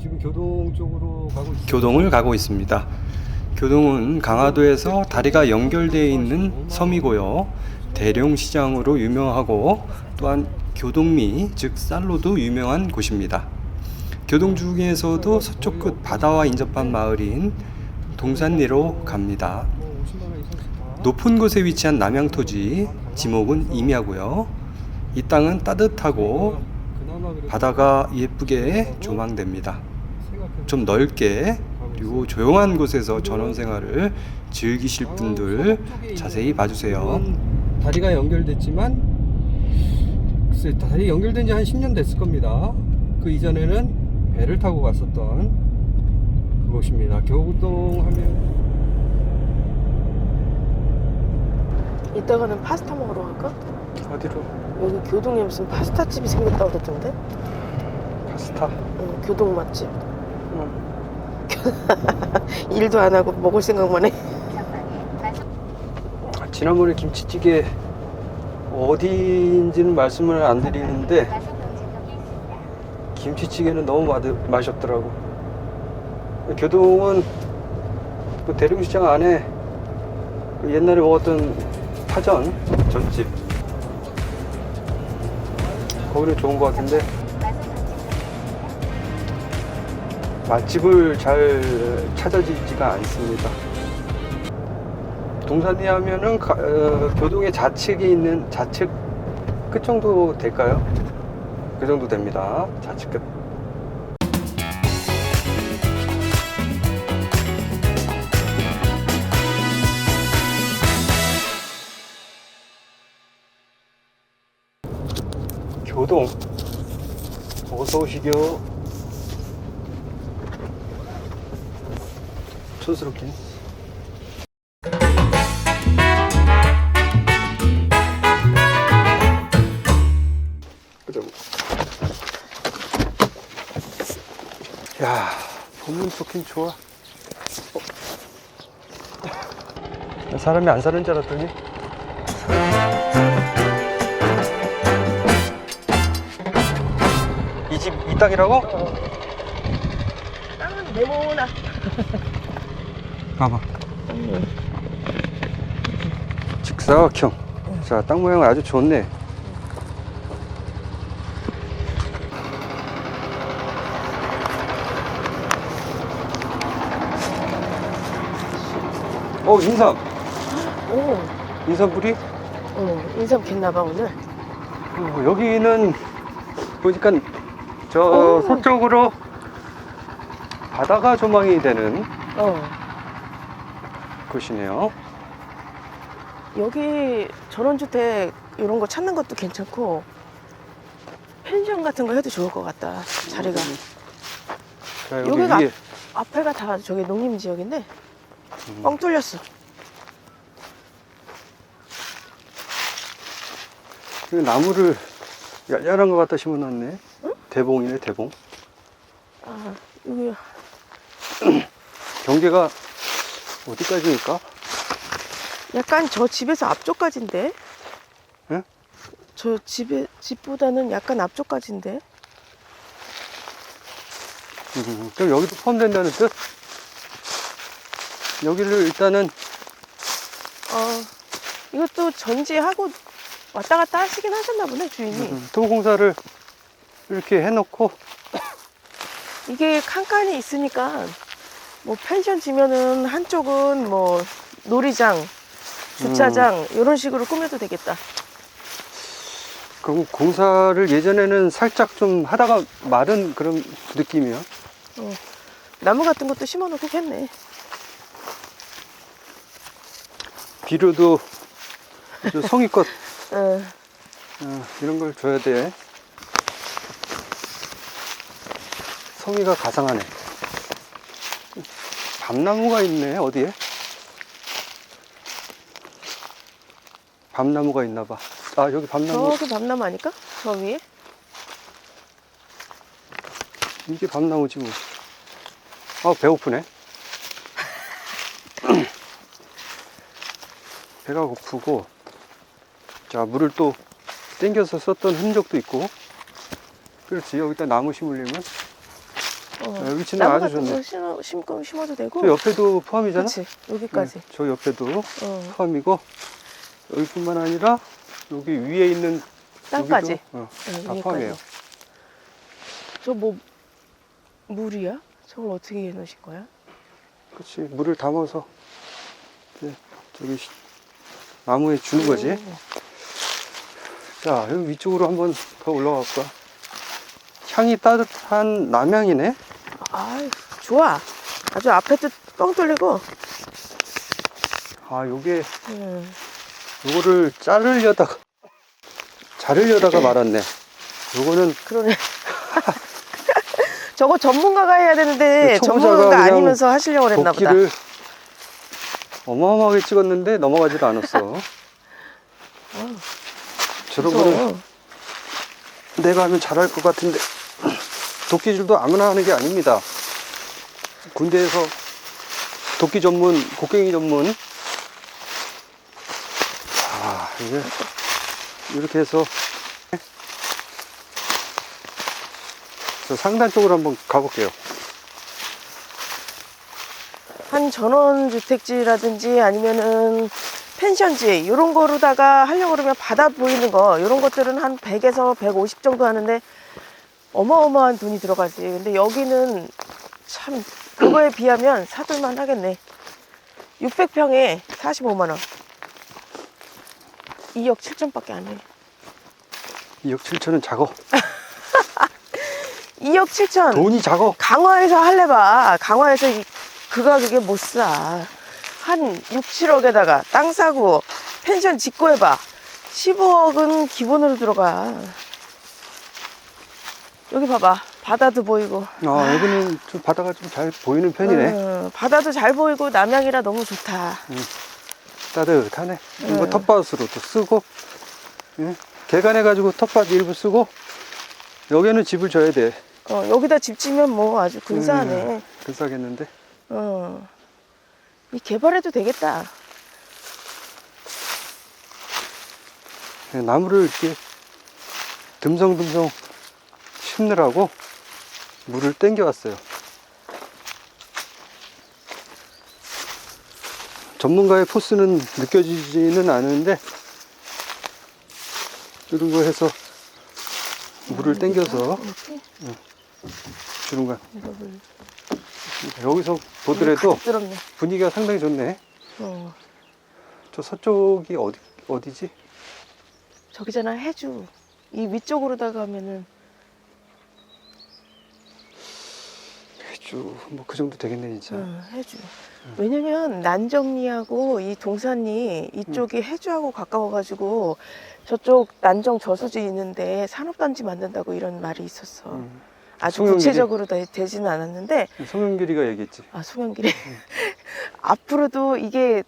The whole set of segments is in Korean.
지금 교동 쪽으로 가고 있습니다. 교동을 가고 있습니다. 교동은 강화도에서 다리가 연결되어 있는 섬이고요. 대룡시장으로 유명하고 또한 교동미 즉 쌀로도 유명한 곳입니다. 교동 중에서도 서쪽 끝 바다와 인접한 마을인 동산리로 갑니다. 뭐 50만 원 이상씩 다. 높은 곳에 위치한 남양토지 지목은 임야고요. 이 땅은 따뜻하고 바다가 예쁘게 조망됩니다. 좀 넓게 그리고 조용한 곳에서 전원 생활을 즐기실 분들 자세히 봐주세요. 지금은 다리가 연결됐지만 글쎄 다리 연결된 지 한 10년 됐을 겁니다. 그 이전에는 배를 타고 갔었던 그곳입니다. 교동 하면 이따가는 파스타 먹으러 갈까? 어디로? 여기 교동에 무슨 파스타 집이 생겼다고 그랬던데? 파스타. 응, 교동 맛집. 응. 일도 안 하고 먹을 생각만 해. 아, 지난번에 김치찌개 어디인지는 말씀을 안 드리는데 김치찌개는 너무 맛, 맛있더라고. 교동은 그 대룡시장 안에 그 옛날에 먹었던 파전 전집 거기는 좋은 것 같은데 맛집을 잘 찾아지지가 않습니다. 동산리 하면은 가- 어, 교동의 좌측에 있는 좌측 끝 정도 될까요? 그 정도 됩니다. 좌측 끝. 교동 어서 오시교 촌스럽게 그죠? 야, 봄은 좋긴 좋아. 어? 사람이 안 사는 줄 알았더니. 이 집, 이 땅이라고? 땅은 네모나. 봐봐. 직사각형. 자, 땅 모양 아주 좋네. 어, 인삼. 오, 인삼 뿌리? 어, 인삼 겠나봐 오늘. 어, 여기는 보니까 저 오. 서쪽으로 바다가 조망이 되는 어, 곳이네요. 여기 전원주택 이런 거 찾는 것도 괜찮고 펜션 같은 거 해도 좋을 것 같다. 자리가. 자, 여기 여기가 위에 앞에가 다 저기 농림 지역인데 음. 뻥 뚫렸어. 여기 나무를 얄얄한 것 갖다 심어놨네. 대봉이네, 대봉. 아, 여기 경계가 어디까지일까? 약간 저 집에서 앞쪽까지인데. 예? 저 집에 집보다는 약간 앞쪽까지인데. 음, 그럼 여기도 포함된다는 뜻? 여기를 일단은 어, 이것도 전지하고 왔다 갔다 하시긴 하셨나 보네 주인이. 음, 도공사를 이렇게 해놓고 이게 칸칸이 있으니까 뭐 펜션 지면은 한쪽은 뭐 놀이장, 주차장 이런 식으로 꾸며도 되겠다. 그 공사를 예전에는 살짝 좀 하다가 마른 그런 느낌이야. 나무 같은 것도 심어놓고 했네. 비료도 저 성의껏 어, 어, 이런 걸 줘야 돼. 성의가 가상하네. 밤나무가 있네, 어디에? 밤나무가 있나 봐. 아, 여기 밤나무. 저기 밤나무 아닐까? 저 위에? 이게 밤나무지 뭐. 아, 배고프네. 배가 고프고. 자, 물을 또 땡겨서 썼던 흔적도 있고. 그렇지, 여기다 나무 심으려면 어. 아, 여기 치는 나무 아주 같은 좋네. 거 심어, 심고 심어도 되고. 저 옆에도 포함이잖아. 그렇지. 여기까지. 네, 저 옆에도 어. 포함이고 여기뿐만 아니라 여기 위에 있는 땅까지. 여기도, 어, 네, 다 위에까지. 포함이에요. 저 뭐 물이야? 저걸 어떻게 해 놓으실 거야? 그렇지 물을 담아서 이제 저기 시- 나무에 주는 거지. 오. 자 여기 위쪽으로 한번 더 올라가 볼까? 향이 따뜻한 남향이네. 아, 좋아. 아주 앞에도 뻥 뚫리고. 아 요게 음. 요거를 자르려다가 자르려다가 말았네. 요거는 그러네. 저거 전문가가 해야 되는데 그 초보자가 전문가가 그냥 아니면서 하시려고 그랬나 보다. 도끼를 어마어마하게 찍었는데 넘어가지도 않았어. 아, 저런 거는 무서워. 내가 하면 잘할 것 같은데 도끼질도 아무나 하는 게 아닙니다. 군대에서 도끼 전문, 곡괭이 전문. 아, 이게 이렇게 해서 저 상단 쪽으로 한번 가볼게요. 한 전원 주택지라든지 아니면은 펜션지 이런 거로다가 하려고 그러면 바다 보이는 거 이런 것들은 한 100에서 150 정도 하는데 어마어마한 돈이 들어가지. 근데 여기는 참 그거에 비하면 사둘만 하겠네. 600평에 45만 원. 2억 7천밖에 안 해. 2억 7천은 작어. 2억 7천. 돈이 작어. 강화에서 할래봐. 강화에서 이- 그 가격에 못 사. 한 6, 7억에다가 땅 사고 펜션 짓고 해봐. 15억은 기본으로 들어가. 여기 봐봐. 바다도 보이고. 아, 여기는 좀 바다가 좀 잘 보이는 편이네. 어, 바다도 잘 보이고 남양이라 너무 좋다. 따뜻하네. 이거 음. 텃밭으로도 쓰고, 예? 개간해가지고 텃밭 일부 쓰고, 여기는 집을 져야 돼. 어, 여기다 집 지면 뭐 아주 근사하네. 음, 근사하겠는데. 어. 이 개발해도 되겠다. 예, 나무를 이렇게 듬성듬성 심느라고 물을 땡겨왔어요. 전문가의 포스는 느껴지지는 않은데, 이런 거 해서 물을 땡겨서 이렇게 주는 거야. 여기서 보더라도 부드럽네. 분위기가 상당히 좋네. 어. 저 서쪽이 어디 어디지? 저기잖아 해주 이 위쪽으로다 가면은 주 뭐 그 정도 되겠네 진짜. 어, 해주 왜냐면 난정리하고 이 동산리 이쪽이 해주하고 가까워가지고 저쪽 난정 저수지 있는데 산업단지 만든다고 이런 말이 있었어 음. 아주 송영길이? 구체적으로 되, 되지는 않았는데 송영길이가 얘기했지. 아 송영길이 앞으로도 이게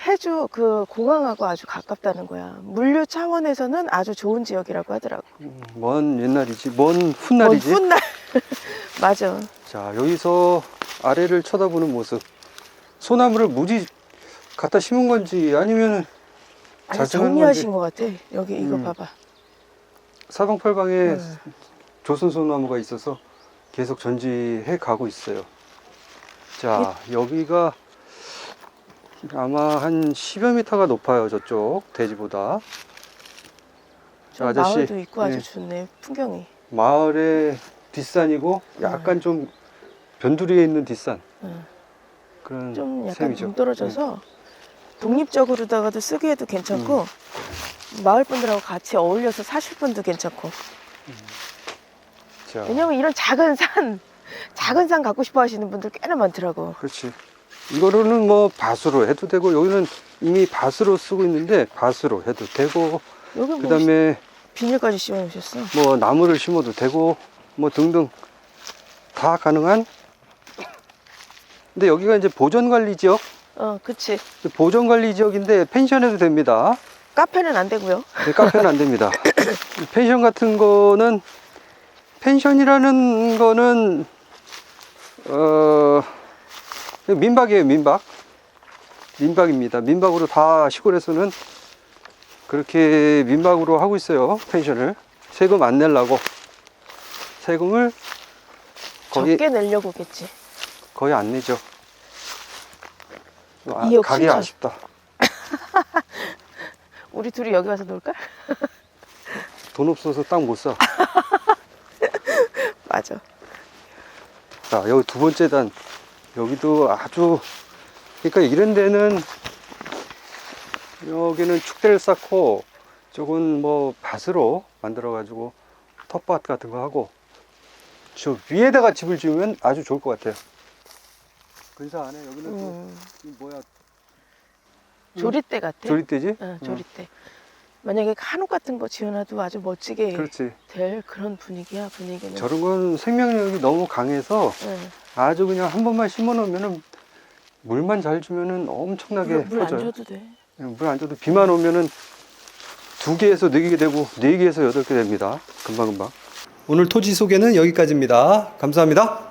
해주 그 공항하고 아주 가깝다는 거야 물류 차원에서는 아주 좋은 지역이라고 하더라고 음, 먼 옛날이지. 먼 훗날이지. 먼 훗날 맞아 자 여기서 아래를 쳐다보는 모습. 소나무를 무지 갖다 심은 건지 아니면 아니 자생한 정리하신 것 같아 여기 이거 음. 봐봐 사방팔방에 음. 조선 소나무가 있어서 계속 전지해 가고 있어요. 자 여기가 아마 한 10여 미터가 높아요 저쪽 대지보다. 저 아저씨, 마을도 있고 아주 예. 좋네 풍경이 마을의 뒷산이고 약간 좀 변두리에 있는 뒷산 음. 그런 좀 약간 셈이죠. 동떨어져서 독립적으로다가도 쓰기에도 괜찮고 음. 마을 분들하고 같이 어울려서 사실 분도 괜찮고 네. 자, 왜냐면 이런 작은 산 작은 산 갖고 싶어 하시는 분들 꽤나 많더라고 그렇지. 이거로는 뭐 밭으로 해도 되고 여기는 이미 밭으로 쓰고 있는데 밭으로 해도 되고 여기 뭐 그다음에 비닐까지 씌워 놓으셨어 뭐 나무를 심어도 되고 뭐 등등 다 가능한. 근데 여기가 이제 보존 관리 지역, 어 그치. 보존 관리 지역인데 펜션해도 됩니다. 카페는 안 되고요. 네, 카페는 안 됩니다. 펜션 같은 거는 펜션이라는 거는 어 민박이에요 민박. 민박입니다. 민박으로 다 시골에서는 그렇게 민박으로 하고 있어요 펜션을. 세금 안 내려고 세금을 거의 적게 내려고 겠지. 거의 안 내죠. 아, 가기. 아쉽다. 우리 둘이 여기 와서 놀까? 돈 없어서 땅못 사. 맞아. 자, 여기 두 번째 단. 여기도 아주, 그러니까 이런 데는, 여기는 축대를 쌓고, 조금 뭐 밭으로 만들어가지고 텃밭 같은 거 하고, 저 위에다가 집을 지으면 아주 좋을 것 같아요. 근사하네. 여기는 또, 음, 이 뭐야, 조리대 같아. 조리대지? 응, 조리대. 만약에 한옥 같은 거 지어놔도 아주 멋지게 응, 그렇지. 될 그런 분위기야, 분위기는. 저런 건 생명력이 너무 강해서 응. 아주 그냥 한 번만 심어 놓으면은 물만 잘 주면은 엄청나게 물안 퍼져요. 줘도 돼. 물 안 줘도 비만 오면은 두 개에서 네 개 되고 네 개에서 여덟 개 됩니다. 금방 금방. 오늘 토지 소개는 여기까지입니다. 감사합니다.